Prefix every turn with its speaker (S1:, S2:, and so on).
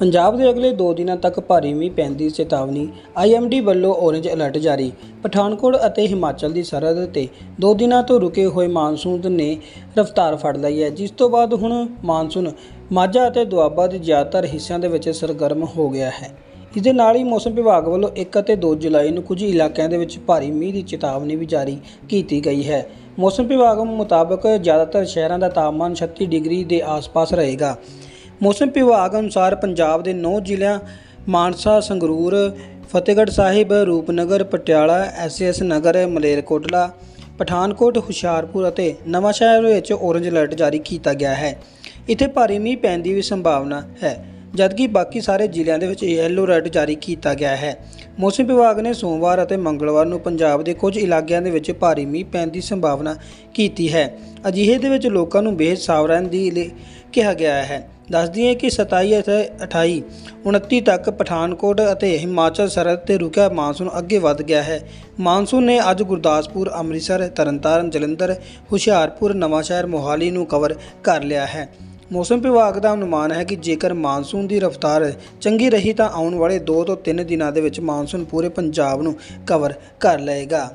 S1: ਪੰਜਾਬ ਦੇ ਅਗਲੇ 2 ਦਿਨਾਂ ਤੱਕ ਭਾਰੀ ਮੀਂਹ ਪੈਣ ਦੀ ਚੇਤਾਵਨੀ ਆਈਐਮਡੀ ਵੱਲੋਂ ਔਰੇਂਜ ਅਲਰਟ ਜਾਰੀ। ਪਠਾਨਕੋਟ ਅਤੇ ਹਿਮਾਚਲ ਦੀ ਸਰਹੱਦ ਤੇ 2 ਦਿਨਾਂ ਤੋਂ ਰੁਕੇ ਹੋਏ ਮਾਨਸੂਨ ਨੇ ਰਫ਼ਤਾਰ ਫੜ ਲਈ ਹੈ, ਜਿਸ ਤੋਂ ਬਾਅਦ ਹੁਣ ਮਾਨਸੂਨ ਮਾਝਾ ਅਤੇ ਦੁਆਬਾ ਦੇ ਜ਼ਿਆਦਾਤਰ ਹਿੱਸਿਆਂ ਦੇ ਵਿੱਚ ਸਰਗਰਮ ਹੋ ਗਿਆ ਹੈ। ਇਸ ਦੇ ਨਾਲ ਹੀ ਮੌਸਮ ਵਿਭਾਗ ਵੱਲੋਂ 1 ਅਤੇ 2 ਜੁਲਾਈ ਨੂੰ ਕੁਝ ਇਲਾਕਿਆਂ ਦੇ ਵਿੱਚ ਭਾਰੀ ਮੀਂਹ ਦੀ ਚੇਤਾਵਨੀ ਵੀ ਜਾਰੀ ਕੀਤੀ ਗਈ ਹੈ। ਮੌਸਮ ਵਿਭਾਗ ਮੁਤਾਬਕ ਜ਼ਿਆਦਾਤਰ ਸ਼ਹਿਰਾਂ ਦਾ ਤਾਪਮਾਨ 36 ਡਿਗਰੀ ਦੇ ਆਸ-ਪਾਸ ਰਹੇਗਾ। ਮੌਸਮ ਵਿਭਾਗ ਅਨੁਸਾਰ ਪੰਜਾਬ ਦੇ 9 ਜ਼ਿਲ੍ਹਿਆਂ, ਮਾਨਸਾ, ਸੰਗਰੂਰ, ਫਤਿਹਗੜ੍ਹ ਸਾਹਿਬ, ਰੂਪਨਗਰ, ਪਟਿਆਲਾ ਐਸਐਸ ਨਗਰ, ਮਲੇਰਕੋਟਲਾ, ਪਠਾਨਕੋਟ, ਹੁਸ਼ਿਆਰਪੁਰ ਅਤੇ ਨਵਾਂਸ਼ਹਿਰ ਵਿੱਚ ਔਰੰਜ ਅਲਰਟ ਜਾਰੀ ਕੀਤਾ ਗਿਆ ਹੈ। ਇੱਥੇ ਭਾਰੀ ਮੀਂਹ ਪੈਣ ਦੀ ਵੀ ਸੰਭਾਵਨਾ ਹੈ, ਜਦਕਿ ਬਾਕੀ ਸਾਰੇ ਜ਼ਿਲ੍ਹਿਆਂ ਦੇ ਵਿੱਚ ਯੈਲੋ ਅਲਰਟ ਜਾਰੀ ਕੀਤਾ ਗਿਆ ਹੈ। ਮੌਸਮ ਵਿਭਾਗ ਨੇ ਸੋਮਵਾਰ ਅਤੇ ਮੰਗਲਵਾਰ ਨੂੰ ਪੰਜਾਬ ਦੇ ਕੁਝ ਇਲਾਕਿਆਂ ਦੇ ਵਿੱਚ ਭਾਰੀ ਮੀਂਹ ਪੈਣ ਦੀ ਸੰਭਾਵਨਾ ਕੀਤੀ ਹੈ। ਅਜਿਹੇ ਦੇ ਵਿੱਚ ਲੋਕਾਂ ਨੂੰ ਬੇਹੱਦ ਸਾਵਧਾਨ ਰਹਿਣ ਦੀ ਲਈ ਕਿਹਾ ਗਿਆ ਹੈ। ਦੱਸ ਦਈਏ ਕਿ 27 ਅਤੇ 28 29 ਤੱਕ ਪਠਾਨਕੋਟ ਅਤੇ ਹਿਮਾਚਲ ਸਰਹੱਦ ਤੇ ਰੁਕਿਆ ਮਾਨਸੂਨ ਅੱਗੇ ਵੱਧ ਗਿਆ ਹੈ। ਮਾਨਸੂਨ ਨੇ ਅੱਜ ਗੁਰਦਾਸਪੁਰ, ਅੰਮ੍ਰਿਤਸਰ, ਤਰਨਤਾਰਨ, ਜਲੰਧਰ, ਹੁਸ਼ਿਆਰਪੁਰ, ਨਵਾਂਸ਼ਹਿਰ, ਮੋਹਾਲੀ ਨੂੰ ਕਵਰ ਕਰ ਲਿਆ ਹੈ। ਮੌਸਮ ਵਿਭਾਗ ਦਾ ਅਨੁਮਾਨ ਹੈ ਕਿ ਜੇਕਰ ਮਾਨਸੂਨ ਦੀ ਰਫ਼ਤਾਰ ਚੰਗੀ ਰਹੀ ਤਾਂ ਆਉਣ ਵਾਲੇ 2 ਤੋਂ 3 ਦਿਨਾਂ ਦੇ ਵਿੱਚ ਮਾਨਸੂਨ ਪੂਰੇ ਪੰਜਾਬ ਨੂੰ ਕਵਰ ਕਰ ਲਏਗਾ।